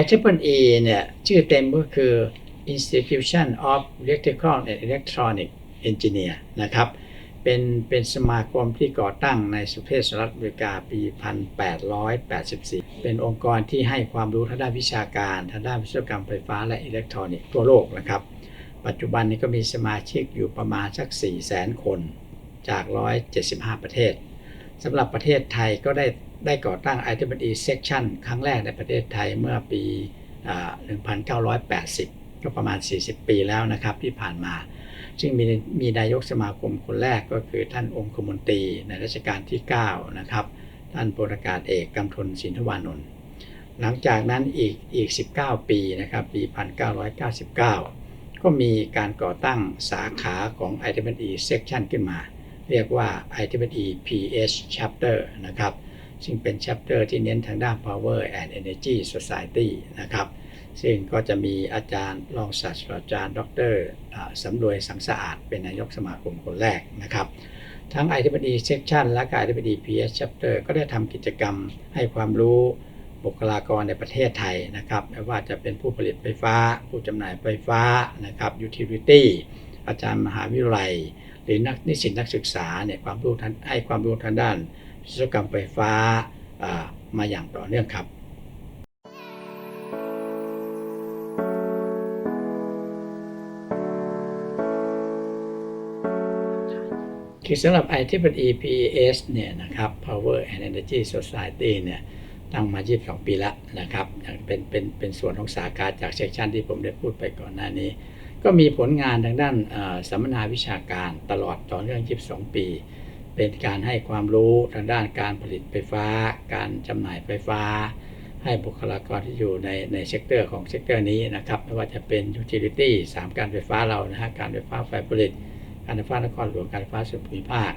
IEEE เนี่ยชื่อเต็มก็คือ Institution of Electrical and Electronic Engineer นะครับ เป็นเป็นสมาคมที่ก่อตั้งในสหรัฐอเมริกาปี 1884 เป็นองค์กรที่ให้ความรู้ทางด้านวิชาการทางด้านวิศวกรรมไฟฟ้าและอิเล็กทรอนิกส์ทั่วโลกนะครับ ปัจจุบันนี้ก็มีสมาชิกอยู่ประมาณสัก 4 0 0 0 0 0 คนจาก 175 ประเทศ สำหรับประเทศไทยก็ได้ได้ก่อตั้ง IEEE Section ครั้งแรกในประเทศไทยเมื่อปี 1980 ก็ประมาณ 40 ปีแล้วนะครับที่ผ่านมา ซึ่งมีมีนายกสมาคมคนแรกก็คือท่านองคมนตรีในรัชกาลที่ 9 นะครับ ท่านพลอากาศเอกกำธลสินทวานนท์หลังจากนั้นอีกอีก 19 ปีนะครับปี 1999 ก็มีการก่อตั้งสาขาของ IEEE Section ขึ้นมา เรียกว่า IEEE PS Chapter นะครับ ซึ่งเป็น chapter ที่เน้นทางด้าน Power and Energy Society นะครับ ซึ่งก็จะมีอาจารย์รองศาสตราจารย์ ดรอ่าสำรวยสังสะอาด เป็นนายกสมาคมคนแรกนะครับทั้ง IEEE Section และ IEEE PS Chapter ก็ได้ทำกิจกรรมให้ความรู้บุคลากรในประเทศไทยนะครับไม่ว่าจะเป็นผู้ผลิตไฟฟ้า ผู้จำหน่ายไฟฟ้านะครับ Utility อาจารย์มหาวิทยาลัย หรือนักนิสิตนักศึกษาเนี่ยความรู้ท่างให้ความรู้ทางด้านวิศวกรรมไฟฟ้ามาอย่างต่อเนื่องครับคือสำหรับ IEEE PES เนี่ยนะครับ Power and Energy Society เนี่ยตั้งมา 22 ปีแล้วนะครับเป็นเป็นเป็นส่วนของสาขาจากเซสชันที่ผมได้พูดไปก่อนหน้านี้ ก็มีผลงานทางด้านสัมมนาวิชาการตลอดต่อเนื่อง 22 ปี เป็นการให้ความรู้ทางด้านการผลิตไฟฟ้า การจำหน่ายไฟฟ้า ให้บุคลากรที่อยู่ในในเซกเตอร์ของเซกเตอร์นี้นะครับไม่ว่าจะเป็น Utility 3การไฟฟ้าเรานะฮะการไฟฟ้าฝ่ายผลิต การไฟฟ้านครหลวงการไฟฟ้าส่วนภูมิภาค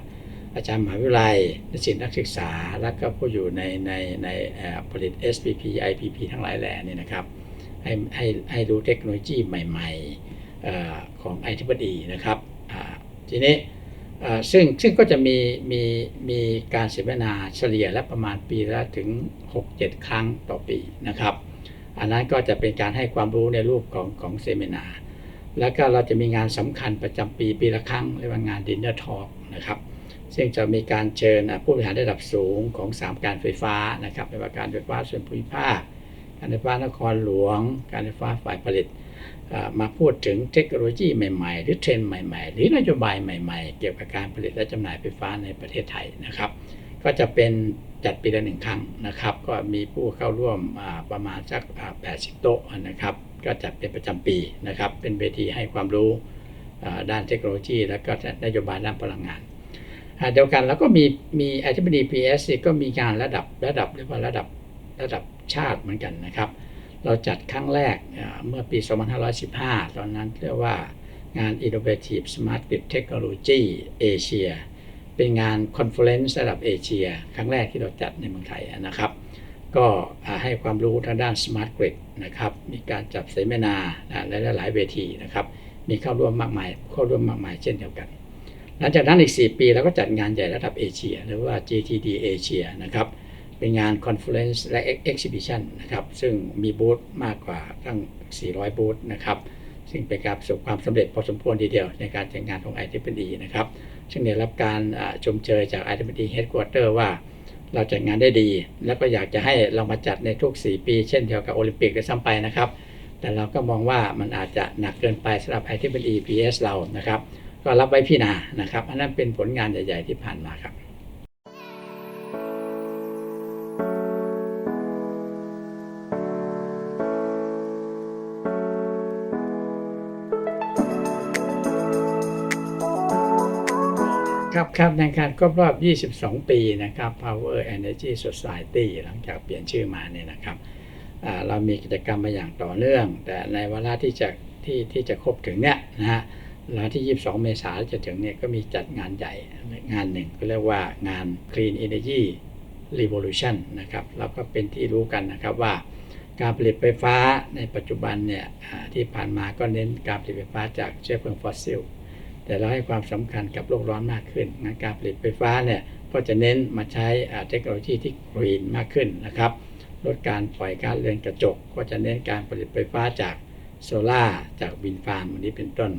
อาจารย์มหาวิทยาลัยนิสิตนักศึกษา และก็ผู้อยู่ในในในผลิต SPP IPP ทั้งหลายแหล่นี่นะครับให้ให้ให้รู้เทคโนโลยีใหม่ ๆ อ่อของ IEEE นะครับทีนี้ซึ่งซึ่งก็จะมีมีมีการเสวนาเฉลี่ยและประมาณปีละถึง 6-7 ครั้งต่อปีนะครับ อันนั้นก็จะเป็นการให้ความรู้ในรูปของของเซมินา แล้วก็เราจะมีงานสำคัญประจำปีปีละครั้งเรียกว่างานดินเนอร์ทอ k นะครับ ซึ่งจะมีการเชิญผู้บริหารระดับสูงของ 3 การไฟฟ้านะครับไม่ว่าการไฟฟ้าส่วนภูมิภาค การไฟฟ้านครหลวง การไฟฟ้าฝ่ายผลิต มาพูดถึงเทคโนโลยีใหม่ๆ หรือเทรนด์ใหม่ ๆ หรือนโยบายใหม่ ๆ เกี่ยวกับการผลิตและจำหน่ายไฟฟ้าในประเทศไทยนะครับ ก็จะเป็นจัดปีละหนึ่งครั้งนะครับ ก็มีผู้เข้าร่วมประมาณสัก 80 โต๊ะนะครับ ก็จัดเป็นประจำปีนะครับ เป็นเวทีให้ความรู้ด้านเทคโนโลยี และก็นโยบายด้านพลังงานเดียวกันแล้วก็มีมี IEEE PS เนี่ยก็มีงานระดับระดับเรียกว่าระดับระดับชาติเหมือนกันนะครับ เราจัดครั้งแรกเมื่อปี 2515 ตอนนั้นเรียกว่างาน Innovative Smart Grid Technology Asia เป็นงานคอนเฟอเรนซ์ระดับเอเชีย ครั้งแรกที่เราจัดในเมืองไทยนะครับ ก็ให้ความรู้ทางด้าน Smart Grid นะครับ มีการจัดเสวนาและหลายเวทีนะครับ มีเข้าร่วมมากมายเข้าร่วมมากมายเช่นเดียวกัน หลังจากนั้นอีก 4 ปีเราก็จัดงานใหญ่ระดับเอเชีย หรือว่า GTD Asia นะครับ เป็นงานคอนเฟอเรนซ์และ Exhibition นนะครับ ซึ่งมีบูธมากกว่าตั้ง 400 บูธนะครับ ซึ่งเป็นการประสบความสำเร็จพอสมควรทีเดียวในการจัดงานของ IEEE นะครับ ซึ่งได้รับการชมเชยจาก IEEE Headquarter ว่าเราจัดงานได้ดี แล้วก็อยากจะให้เรามาจัดในทุก 4 ปี เช่นเดียวกับโอลิมปิกด้วยซ้ำไปนะครับ แต่เราก็มองว่ามันอาจจะหนักเกินไปสำหรับ IEEE PS เรานะครับ ก็รับไว้พี่นานะครับ อันนั้นเป็นผลงานใหญ่ ๆ ที่ผ่านมาครับ ครับครับในการครบรอบ 22 ปีนะครับ Power Energy Society หลังจากเปลี่ยนชื่อมาเนี่ยนะครับเรามีกิจกรรมมาอย่างต่อเนื่อง แต่ในเวลาที่จะที่ที่จะครบถึงเนี่ยนะฮะเวลาที่ 22 เมษายนจะถึงเนี่ยก็มีจัดงานใหญ่งานหนึ่งก็เรียกว่างาน Clean Energy Revolution นะครับเราก็เป็นที่รู้กันนะครับว่าการผลิตไฟฟ้าในปัจจุบันเนี่ยที่ผ่านมาก็เน้นการผลิตไฟฟ้าจากเชื้อเพลิงฟอสซิล แต่เราให้ความสำคัญกับโลกร้อนมากขึ้นงั้นการผลิตไฟฟ้าเนี่ยก็จะเน้นมาใช้เทคโนโลยีที่กรีนมากขึ้นนะครับลดการปล่อยก๊าซเรือนกระจก ก็จะเน้นการผลิตไฟฟ้าจากโซล่าจากวินฟาร์มอันนี้เป็นต้น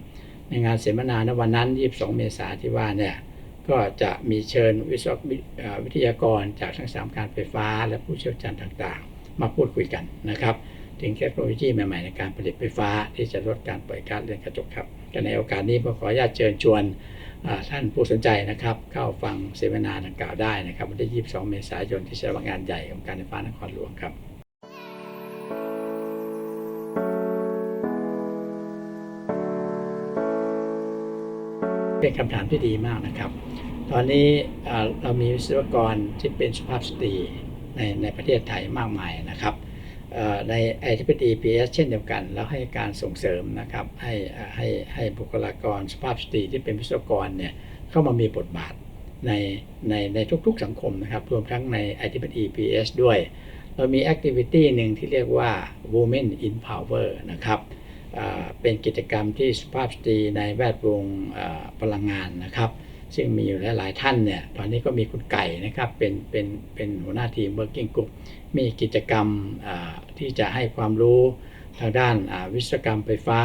ในงานเสวนาในวันนั้น 22 เมษายนที่ว่าเนี่ยก็จะมีเชิญวิศววิเอ่อวิทยากรจากทั้งสามการไฟฟ้าและผู้เชี่ยวชาญต่างๆ มาพูดคุยกันนะครับ ถึงเทคโนโลยีใหม่ๆ ในการผลิตไฟฟ้า ที่จะลดการปล่อยก๊าซเรือนกระจกครับในโอกาสนี้ผมขออนุญาตเชิญชวนท่านผู้สนใจนะครับ เข้าฟังเสวนาดังกล่าวได้นะครับวันที่ 22 เมษายนที่สำนักงานใหญ่ของการไฟฟ้านครหลวงครับเป็นคำถามที่ดีมากนะครับ ตอนนี้เรามีวิศวกรที่เป็นสุภาพสตรีในในประเทศไทยมากมายนะครับ ใน i t p d PS เช่นเดียวกัน แล้วให้การส่งเสริมนะครับให้ให้ให้บุคลากรสภาพสตรีที่เป็นวิศวกรเนี่ยเข้ามามีบทบาทในในในทุกๆสังคมนะครับ รวมทั้งใน i t p d PS ด้วย เรามีแอคทิวิตี้หนึ่งที่เรียกว่า Women in Power นะครับเป็นกิจกรรมที่สภาพสตรีในแวดวงพลังงานนะครับ ซึ่งมีอยู่หลาย ๆ ท่านเนี่ย ตอนนี้ก็มีคุณไก่นะครับเป็นเป็นเป็นหัวหน้าทีม Working Group มีกิจกรรมที่จะให้ความรู้ทางด้านวิศวกรรมไฟฟ้า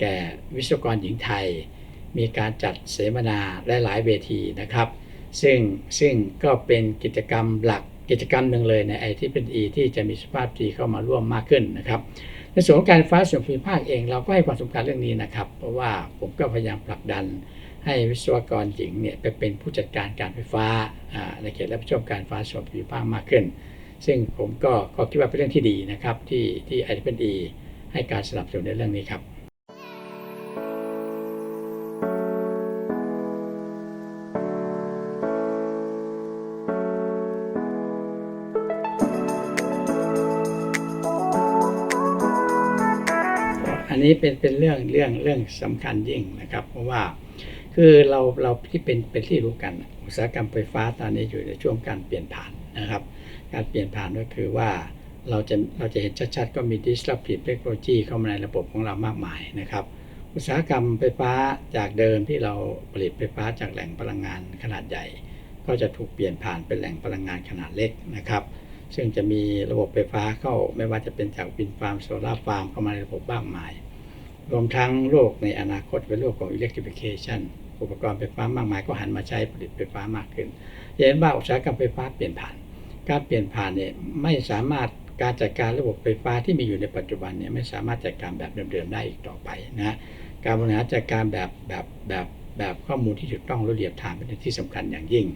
แก่วิศวกรหญิงไทย มีการจัดเสวนาหลายๆเวทีนะครับ ซึ่งซึ่งก็เป็นกิจกรรมหลักกิจกรรมหนึ่งเลยในไอที่เป็นอีที่จะมีสภาพดีเข้ามาร่วมมากขึ้นนะครับในส่วนของการไฟฟ้าส่วนภูมิภาคเองเราก็ให้ความสำคัญเรื่องนี้นะครับ เพราะว่าผมก็พยายามผลักดัน ให้วิศวกรหญิงเนี่ยไปเป็นผู้จัดการการไฟฟ้าในเขตรับผิดชอบการไฟฟ้าส่วนภูมิภาคมากขึ้น ซึ่งผมก็ก็คิดว่าเป็นเรื่องที่ดีนะครับ ที่ที่ไอทีเอให้การสนับสนุนในเรื่องนี้ครับอันนี้เป็นเป็นเรื่องเรื่องเรื่องสำคัญยิ่งนะครับ เพราะว่า คือเราเราที่เป็นเป็นที่รู้กันอุตสาหกรรมไฟฟ้าตอนนี้อยู่ในช่วงการเปลี่ยนผ่านนะครับ การเปลี่ยนผ่านก็คือว่าเราจะเราจะเห็นชัดๆ ก็มี disruptive technology เข้ามาในระบบของเรามากมายนะครับ อุตสาหกรรมไฟฟ้าจากเดิมที่เราผลิตไฟฟ้าจากแหล่งพลังงานขนาดใหญ่ ก็จะถูกเปลี่ยนผ่านเป็นแหล่งพลังงานขนาดเล็กนะครับ ซึ่งจะมีระบบไฟฟ้าเข้าไม่ว่าจะเป็นจากวินฟาร์มโซลาร์ฟาร์มเข้ามาในระบบมากมาย รวมทั้งโลกในอนาคตเป็นโลกของ electrification อุปกรณ์ไฟฟ้ามากมายก็หันมาใช้ผลิตไฟฟ้ามากขึ้นเห็นว่าอุตสาหกรรมไฟฟ้าเปลี่ยนผ่าน การเปลี่ยนผ่านเนี่ยไม่สามารถการจัดการระบบไฟฟ้าที่มีอยู่ในปัจจุบันเนี่ยไม่สามารถจัดการแบบเดิมๆได้อีกต่อไปนะการบริหารจัดการแบบแบบแบบแบบข้อมูลที่ถูกต้องและเรียบทางเป็นที่สำคัญอย่างยิ่ง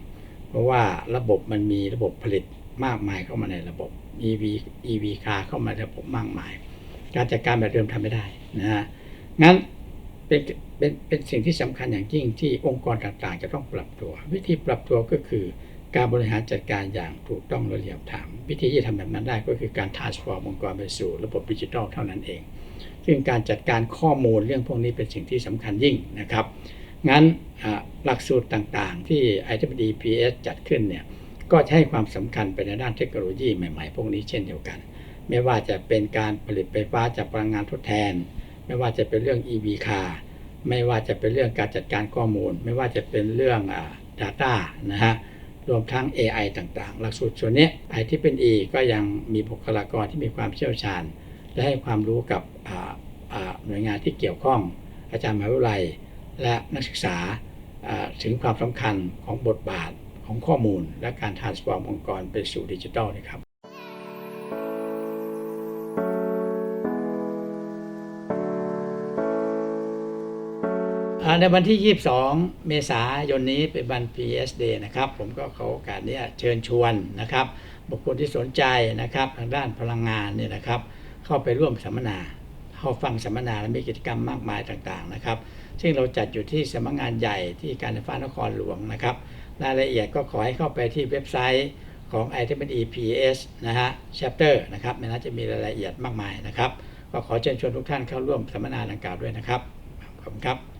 เพราะว่าระบบมันมีระบบผลิตมากมายเข้ามาในระบบ EV EV car เข้ามาในระบบมากมาย การจัดการแบบเดิมทำไม่ได้นะฮะ งั้นเป็นเป็นเป็นสิ่งที่สำคัญอย่างยิ่งที่องค์กรต่างๆ จะต้องปรับตัว วิธีปรับตัวก็คือ การบริหารจัดการอย่างถูกต้องและเรียบถามวิธีที่ทำแบบนั้นได้ก็คือการ transform องค์กรไปสู่ระบบดิจิทัลเท่านั้นเอง ซึ่งการจัดการข้อมูลเรื่องพวกนี้เป็นสิ่งที่สำคัญยิ่งนะครับ งั้นหลักสูตรต่างๆ ที่ IEEE PS จัดขึ้นเนี่ยก็ให้ความสำคัญไปในด้านเทคโนโลยีใหม่ๆ พวกนี้เช่นเดียวกัน ไม่ว่าจะเป็นการผลิตไฟฟ้าจากพลังงานทดแทน ไม่ว่าจะเป็นเรื่อง EV car ไม่ว่าจะเป็นเรื่องการจัดการข้อมูล ไม่ว่าจะเป็นเรื่อง data นะฮะรวมทั้ง AI ต่างๆ หลักสูตรส่วนนี้ไอที่เป็น E ก็ยังมีบุคลากรที่มีความเชี่ยวชาญ และให้ความรู้กับหน่วยงานที่เกี่ยวข้อง อาจารย์มหาวิทยาลัย และนักศึกษาอ่าถึงความสำคัญของบทบาทของข้อมูล และการ transform องค์กรไปสู่ดิจิทัลนะครับ ในวันที่ 22 เมษายนนี้เป็นวัน PS Day นะครับ ผมก็ขอโอกาสนี้เชิญชวนนะครับ บุคคลที่สนใจนะครับทางด้านพลังงานเนี่ยนะครับ เข้าไปร่วมสัมมนา เข้าฟังสัมมนาและมีกิจกรรมมากมายต่างๆนะครับ ซึ่งเราจัดอยู่ที่สำนักงานใหญ่ที่การไฟฟ้านครหลวงนะครับ รายละเอียดก็ขอให้เข้าไปที่เว็บไซต์ของ i t e PS นะฮะ chapter นะครับในนั้นจะมีรายละเอียดมากมายนะครับ ก็ขอเชิญชวนทุกท่านเข้าร่วมสัมมนาดังกล่าวด้วยนะครับขอบคุณครับ